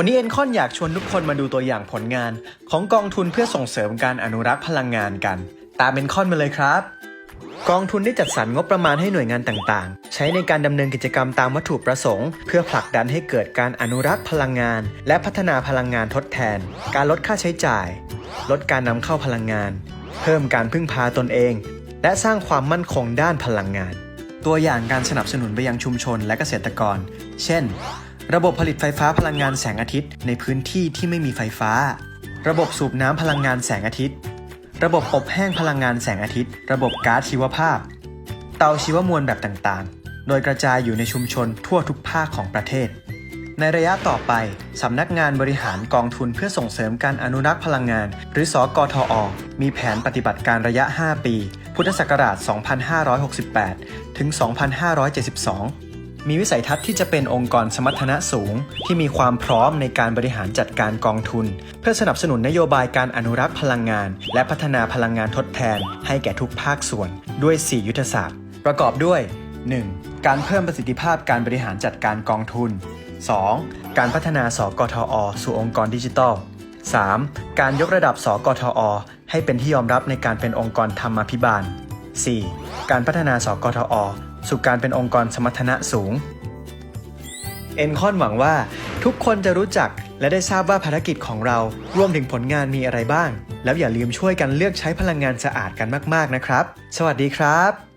วันนี้เอ็นคอนอยากชวนทุกคนมาดูตัวอย่างผลงาน ของกองทุนเพื่อส่งเสริมการอนุรักษ์พลังงานกัน ตามเอ็นคอนมาเลยครับ กองทุนได้จัดสรรงบประมาณให้หน่วยงานต่างๆ ใช้ในการดำเนินกิจกรรมตามวัตถุประสงค์ เพื่อผลักดันให้เกิดการอนุรักษ์พลังงาน และพัฒนาพลังงานทดแทน การลดค่าใช้จ่าย ลดการนำเข้าพลังงาน เพิ่มการพึ่งพาตนเอง และสร้างความมั่นคงด้านพลังงาน ตัวอย่างการสนับสนุนไปยังชุมชนและเกษตรกร เช่น ระบบผลิตไฟฟ้าพลังงานแสงอาทิตย์ในพื้นที่ที่ไม่มีไฟฟ้า ระบบสูบน้ำพลังงานแสงอาทิตย์ ระบบอบแห้งพลังงานแสงอาทิตย์ ระบบก๊าซชีวภาพ เตาชีวมวลแบบต่างๆ โดยกระจายอยู่ในชุมชนทั่วทุกภาคของประเทศ ในระยะต่อไป สำนักงานบริหารกองทุนเพื่อส่งเสริมการอนุรักษ์พลังงาน หรือสอกทอ มีแผนปฏิบัติการระยะ 5 ปี พุทธศักราช 2568 ถึง 2572 มีวิสัยทัศน์ที่จะเป็นองค์กรสมรรถนะสูง ที่มีความพร้อมในการบริหารจัดการกองทุน เพื่อสนับสนุนนโยบายการอนุรักษ์พลังงาน และพัฒนาพลังงานทดแทน ให้แก่ทุกภาคส่วน ด้วย 4 ยุทธศาสตร์ ประกอบด้วย 1. การเพิ่มประสิทธิภาพการบริหารจัดการกองทุน 2. การพัฒนาสกทอ สู่องค์กรดิจิทัล 3. การยกระดับสกทอ ให้เป็นที่ยอมรับในการเป็นองค์กรธรรมาภิบาล 4. การพัฒนาสกทอสู่การเป็นองค์กรสมรรถนะสูงเอ็นคอนหวังว่าทุกคนจะรู้จักและได้ทราบว่าภารกิจของเรารวมถึงผลงานมีอะไรบ้าง แล้วอย่าลืมช่วยกันเลือกใช้พลังงานสะอาดกันมาก ๆ นะครับ สวัสดีครับ